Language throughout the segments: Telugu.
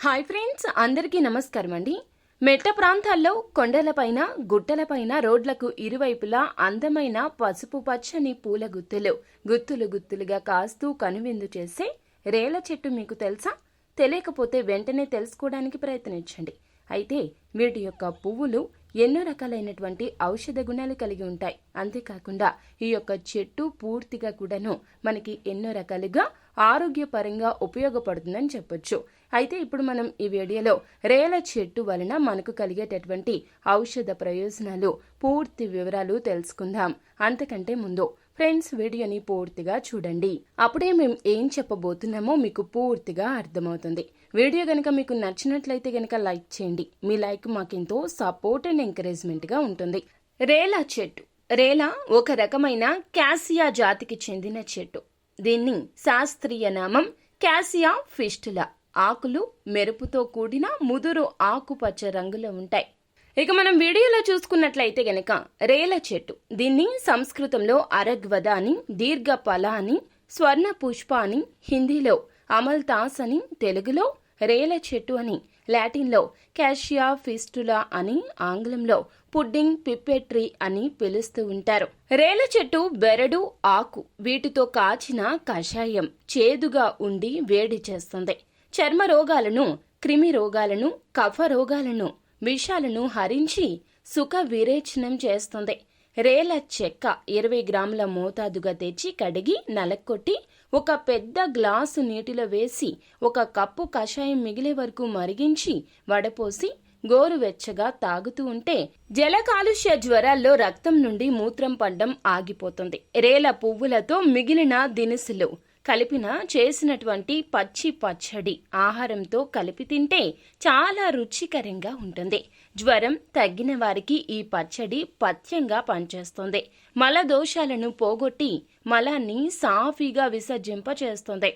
హాయ్ ఫ్రెండ్స్ అందరికీ నమస్కారం అండి మెట్ట ప్రాంతాల్లో కొండలపైన గుట్టలపైన రోడ్లకు ఇరువైపులా అందమైన పసుపు పచ్చని పూల గుత్తులు గుత్తులు గుత్తులుగా కాస్తూ కనువిందు చేసే రేల చెట్టు మీకు తెలుసా? తెలియకపోతే వెంటనే తెలుసుకోవడానికి ప్రయత్నించండి. అయితే వీటి యొక్క పువ్వులు ఎన్నో రకాలైనటువంటి ఔషధ గుణాలు కలిగి ఉంటాయి. అంతేకాకుండా ఈ యొక్క చెట్టు పూర్తిగా కూడాను మనకి ఎన్నో రకాలుగా ఆరోగ్యపరంగా ఉపయోగపడుతుందని చెప్పొచ్చు. అయితే ఇప్పుడు మనం ఈ వీడియోలో రేల చెట్టు వలన మనకు కలిగేటటువంటి ఔషధ ప్రయోజనాలు పూర్తి వివరాలు తెలుసుకుందాం. అంతకంటే ముందు ఫ్రెండ్స్ వీడియోని పూర్తిగా చూడండి. అప్పుడే మేము ఏం చెప్పబోతున్నామో మీకు పూర్తిగా అర్థమవుతుంది. వీడియో గనక మీకు నచ్చినట్లయితే గనక లైక్ చేయండి. మీ లైక్ మాకెంతో సపోర్ట్ అండ్ ఎంకరేజ్మెంట్గా ఉంటుంది. రేలా చెట్టు. రేలా ఒక రకమైన క్యాసియా జాతికి చెందిన చెట్టు. దీన్ని శాస్త్రీయ నామం క్యాసియా ఫిస్టులా. ఆకులు మెరుపుతో కూడిన ముదురు ఆకుపచ్చ రంగులో ఉంటాయి. ఇక మనం వీడియోలో చూసుకున్నట్లయితే గనక రేల చెట్టు దీన్ని సంస్కృతంలో అరగ్వద అని దీర్ఘపల అని స్వర్ణ పుష్ప అని హిందీలో అమల్తాస్ అని తెలుగులో రేల చెట్టు అని లాటిన్లో క్యాషియా ఫిస్టులా అని ఆంగ్లంలో పుడ్డింగ్ పిప్పెట్రీ అని పిలుస్తూ ఉంటారు. రేల చెట్టు బెరడు ఆకు వీటితో కాచిన కషాయం చేదుగా ఉండి వేడి చేస్తుంది. చర్మ రోగాలను క్రిమి రోగాలను కఫ రోగాలను విషాలను హరించి సుఖ విరేచనం చేస్తుంది. రేల చెక్క ఇరవై గ్రాముల మోతాదుగా తెచ్చి కడిగి నలక్కొట్టి ఒక పెద్ద గ్లాసు నీటిలో వేసి ఒక కప్పు కషాయం మిగిలే వరకు మరిగించి వడపోసి గోరువెచ్చగా తాగుతూ ఉంటే జల కాలుష్య జ్వరాల్లో రక్తం నుండి మూత్రం పడ్డం ఆగిపోతుంది. రేల పువ్వులతో మిగిలిన దినుసులు కలిపిన చేసినటువంటి పచ్చి పచ్చడి ఆహారంతో కలిపి తింటే చాలా రుచికరంగా ఉంటుంది. జ్వరం తగ్గిన వారికి ఈ పచ్చడి పథ్యంగా పనిచేస్తుంది. మల దోషాలను పోగొట్టి మలాన్ని సాఫీగా విసర్జింపచేస్తుంది.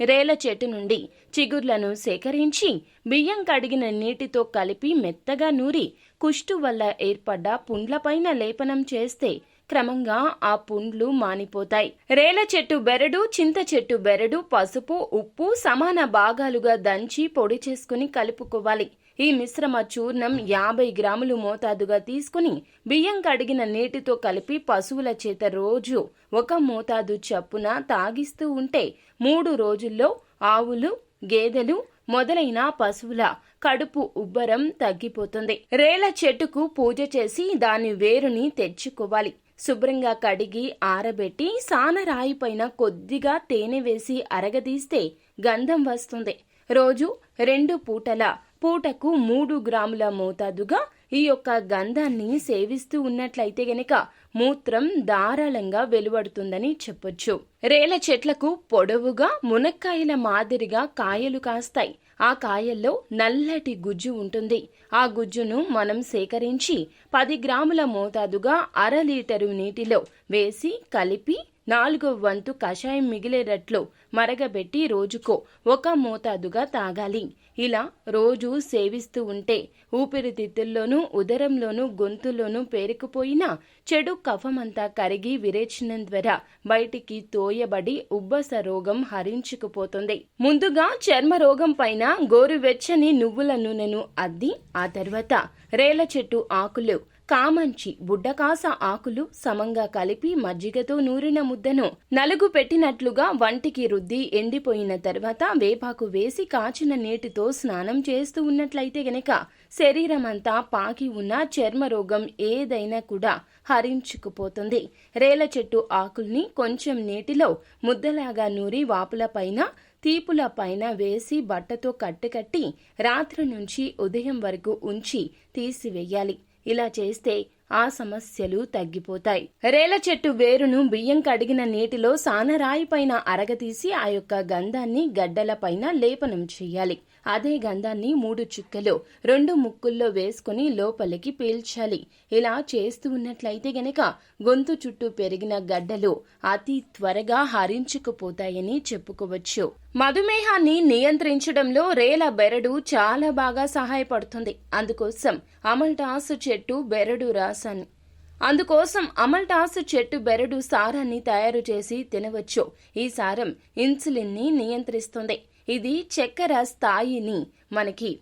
రేల చెట్టు నుండి చిగుర్లను సేకరించి బియ్యం కడిగిన నీటితో కలిపి మెత్తగా నూరి కుష్టు వల్ల ఏర్పడ్డ పుండ్లపైన లేపనం చేస్తే క్రమంగా ఆ పుండ్లు మానిపోతాయి. రేల చెట్టు బెరడు చింత చెట్టు బెరడు పసుపు ఉప్పు సమాన భాగాలుగా దంచి పొడి చేసుకుని కలుపుకోవాలి. ఈ మిశ్రమ చూర్ణం యాభై గ్రాములు మోతాదుగా తీసుకుని బియ్యం కడిగిన నీటితో కలిపి పశువుల చేత రోజు ఒక మోతాదు చప్పున తాగిస్తూ ఉంటే మూడు రోజుల్లో ఆవులు గేదెలు మొదలైన పశువుల కడుపు ఉబ్బరం తగ్గిపోతుంది. రేల చెట్టుకు పూజ చేసి దాని వేరుని తెచ్చుకోవాలి. శుభ్రంగా కడిగి ఆరబెట్టి సానరాయి పైన కొద్దిగా తేనె వేసి అరగదీస్తే గంధం వస్తుంది. రోజు రెండు పూటల పూటకు మూడు గ్రాముల మోతాదుగా ఈ యొక్క గంధాన్ని సేవిస్తూ ఉన్నట్లయితే గనక మూత్రం ధారాళంగా వెలువడుతుందని చెప్పొచ్చు. రేల చెట్లకు పొడవుగా మునక్కాయల మాదిరిగా కాయలు కాస్తాయి. ఆ కాయల్లో నల్లటి గుజ్జు ఉంటుంది. ఆ గుజ్జును మనం సేకరించి పది గ్రాముల మోతాదుగా అర లీటరు నీటిలో వేసి కలిపి నాలుగో వంతు కషాయం మిగిలేటట్లు మరగబెట్టి రోజుకో ఒక మోతాదుగా తాగాలి. ఇలా రోజు సేవిస్తూ ఉంటే ఊపిరితిత్తుల్లోనూ ఉదరంలోనూ గొంతులోనూ పేరుకుపోయిన చెడు కఫమంతా కరిగి విరేచనం ద్వారా బయటికి తోయబడి ఉబ్బస రోగం హరించుకుపోతుంది. ముందుగా చర్మ రోగం పైన గోరువెచ్చని నువ్వుల నూనెను అద్ది ఆ తర్వాత రేల చెట్టు ఆకులు కామంచి బుడ్డకాస ఆకులు సమంగా కలిపి మజ్జిగతో నూరిన ముద్దను నలుగు పెట్టినట్లుగా వంటికి రుద్ది ఎండిపోయిన తర్వాత వేపాకు వేసి కాచిన నీటితో స్నానం చేస్తూ ఉన్నట్లయితే గనక శరీరమంతా పాకి ఉన్న చర్మరోగం ఏదైనా కూడా హరించుకుపోతుంది. రేల చెట్టు ఆకుల్ని కొంచెం నీటిలో ముద్దలాగా నూరి వాపులపైన తీపుల పైన వేసి బట్టతో కట్టుకట్టి రాత్రి నుంచి ఉదయం వరకు ఉంచి తీసివేయాలి. ఇలా చేస్తే ఆ సమస్యలు తగ్గిపోతాయి. రేల చెట్టు వేరును బియ్యం కడిగిన నీటిలో సానరాయి పైన అరగతీసి ఆ యొక్క గంధాన్ని గడ్డల పైన లేపనం చేయాలి. అదే గంధాన్ని మూడు చుక్కలు రెండు ముక్కుల్లో వేసుకుని లోపలికి పీల్చాలి. ఇలా చేస్తూ ఉన్నట్లయితే గనక గొంతు చుట్టూ పెరిగిన గడ్డలు అతి త్వరగా హరించుకుపోతాయని చెప్పుకోవచ్చు. మధుమేహాన్ని నియంత్రించడంలో రేల బెరడు చాలా బాగా సహాయపడుతుంది. అందుకోసం అమల్టాస్ చెట్టు బెరడు రాసాన్ని అందుకోసం అమల్టాస్ చెట్టు బెరడు సారాన్ని తయారు చేసి తినవచ్చు. ఈ సారం ఇన్సులిన్ని నియంత్రిస్తుంది. ఇది చక్కెర స్థాయిని మనకి.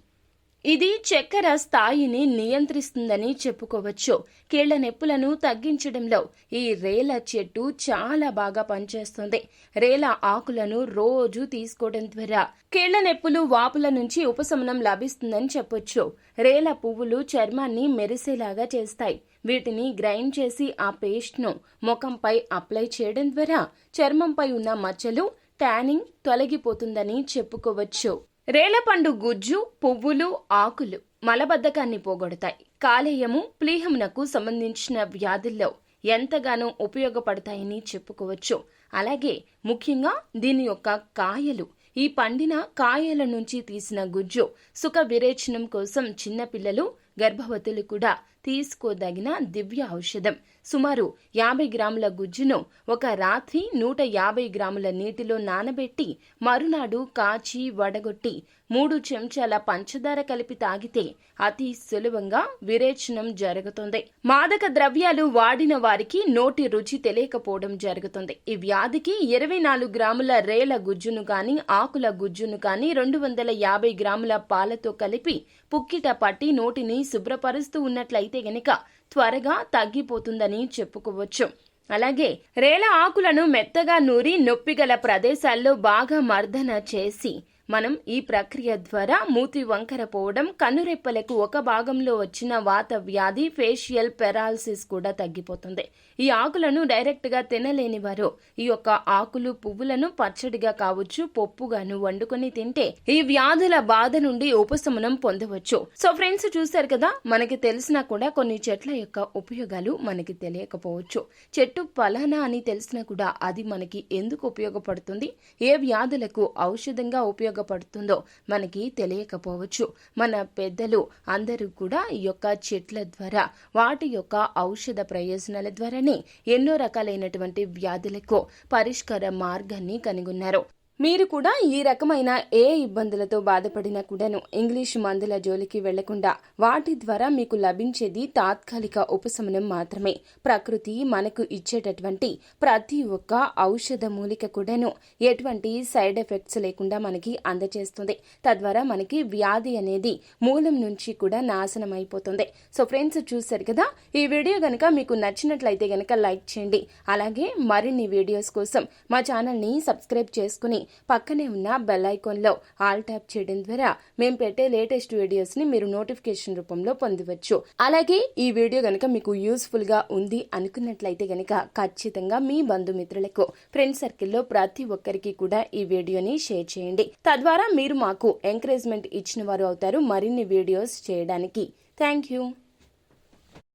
ఇది చక్కెర స్థాయిని నియంత్రిస్తుందని చెప్పుకోవచ్చు. కీళ్ళ నొప్పులను తగ్గించడంలో ఈ రేల చెట్టు చాలా బాగా పనిచేస్తుంది. రేల ఆకులను రోజు తీసుకోవడం ద్వారా కీళ్ళ నొప్పులు వాపుల నుంచి ఉపశమనం లభిస్తుందని చెప్పొచ్చు. రేల పువ్వులు చర్మాన్ని మెరిసేలాగా చేస్తాయి. వీటిని గ్రైండ్ చేసి ఆ పేస్ట్ను ముఖంపై అప్లై చేయడం ద్వారా చర్మంపై ఉన్న మచ్చలు ట్యానింగ్ తొలగిపోతుందని చెప్పుకోవచ్చు. రేలపండు గుజ్జు పువ్వులు ఆకులు మలబద్ధకాన్ని పోగొడతాయి. కాలేయము ప్లీహమునకు సంబంధించిన వ్యాధుల్లో ఎంతగానో ఉపయోగపడతాయని చెప్పుకోవచ్చు. అలాగే ముఖ్యంగా దీని యొక్క కాయలు. ఈ పండిన కాయల నుంచి తీసిన గుజ్జు సుఖ విరేచనం కోసం చిన్నపిల్లలు గర్భవతులు కూడా తీసుకోదగిన దివ్య ఔషధం. సుమారు యాభై గ్రాముల గుజ్జును ఒక రాత్రి నూట యాభై గ్రాముల నీటిలో నానబెట్టి మరునాడు కాచి వడగొట్టి మూడు చెంచాల పంచదార కలిపి తాగితే అతి సులభంగా విరేచనం జరుగుతుంది. మాదక ద్రవ్యాలు వాడిన వారికి నోటి రుచి తెలియకపోవడం జరుగుతుంది. ఈ వ్యాధికి ఇరవై నాలుగు గ్రాముల రేల గుజ్జును గాని ఆకుల గుజ్జును గాని రెండు వందల యాభై గ్రాముల పాలతో కలిపి పుక్కిట పట్టి నోటిని శుభ్రపరుస్తూ ఉన్నట్లయితే గనక త్వరగా తగ్గిపోతుందని చెప్పుకోవచ్చు. అలాగే రేల ఆకులను మెత్తగా నూరి నొప్పిగల ప్రదేశాల్లో బాగా మర్దన చేసి మనం ఈ ప్రక్రియ ద్వారా మూతి వంకర పోవడం కన్నురెప్పలకు ఒక భాగంలో వచ్చిన వాత వ్యాధి ఫేషియల్ పెరాలసిస్ కూడా తగ్గిపోతుంది. ఈ ఆకులను డైరెక్ట్గా తినలేని వారు ఈ యొక్క ఆకులు పువ్వులను పచ్చడిగా కావచ్చు పప్పుగాను వండుకొని తింటే ఈ వ్యాధుల బాధ నుండి ఉపశమనం పొందవచ్చు. సో ఫ్రెండ్స్ చూశారు కదా మనకి తెలిసినా కూడా కొన్ని చెట్ల యొక్క ఉపయోగాలు మనకి తెలియకపోవచ్చు. చెట్టు ఫలానా అని తెలిసినా కూడా అది మనకి ఎందుకు ఉపయోగపడుతుంది? ఏ వ్యాధులకు ఔషధంగా ఉపయోగ ఉపయోగపడుతుందో మనకి తెలియకపోవచ్చు. మన పెద్దలు అందరూ కూడా ఈ యొక్క చెట్ల ద్వారా వాటి యొక్క ఔషధ ప్రయోజనాల ద్వారానే ఎన్నో రకాలైనటువంటి వ్యాధులకు పరిష్కార మార్గాన్ని కనుగొన్నారు. మీరు కూడా ఈ రకమైన ఏ ఇబ్బందులతో బాధపడినా కూడాను ఇంగ్లీష్ మందుల జోలికి వెళ్ళకుండా వాటి ద్వారా మీకు లభించేది తాత్కాలిక ఉపశమనం మాత్రమే. ప్రకృతి మనకు ఇచ్చేటటువంటి ప్రతి ఒక్క ఔషధ మూలిక కూడాను ఎటువంటి సైడ్ ఎఫెక్ట్స్ లేకుండా మనకి అందజేస్తుంది తద్వారా మనకి వ్యాధి అనేది మూలం నుంచి కూడా నాశనం అయిపోతుంది సో ఫ్రెండ్స్ చూశారు కదా? ఈ వీడియో గనక మీకు నచ్చినట్లయితే గనక లైక్ చేయండి. అలాగే మరిన్ని వీడియోస్ కోసం మా ఛానల్ని సబ్స్క్రైబ్ చేసుకుని పక్కనే ఉన్న బెల్ ఐకాన్లో ఆల్ ట్యాప్ చేయడం ద్వారా మేము పెట్టే లేటెస్ట్ వీడియోస్ని మీరు నోటిఫికేషన్ రూపంలో పొందవచ్చు. అలాగే ఈ వీడియో గనక మీకు యూస్ఫుల్గా ఉంది అనుకున్నట్లయితే గనక ఖచ్చితంగా మీ బంధుమిత్రులకు ఫ్రెండ్ సర్కిల్లో ప్రతి ఒక్కరికి కూడా ఈ వీడియోని షేర్ చేయండి. తద్వారా మీరు మాకు ఎంకరేజ్మెంట్ ఇచ్చిన వారు అవుతారు. మరిన్ని వీడియోస్ చేయడానికి. Thank you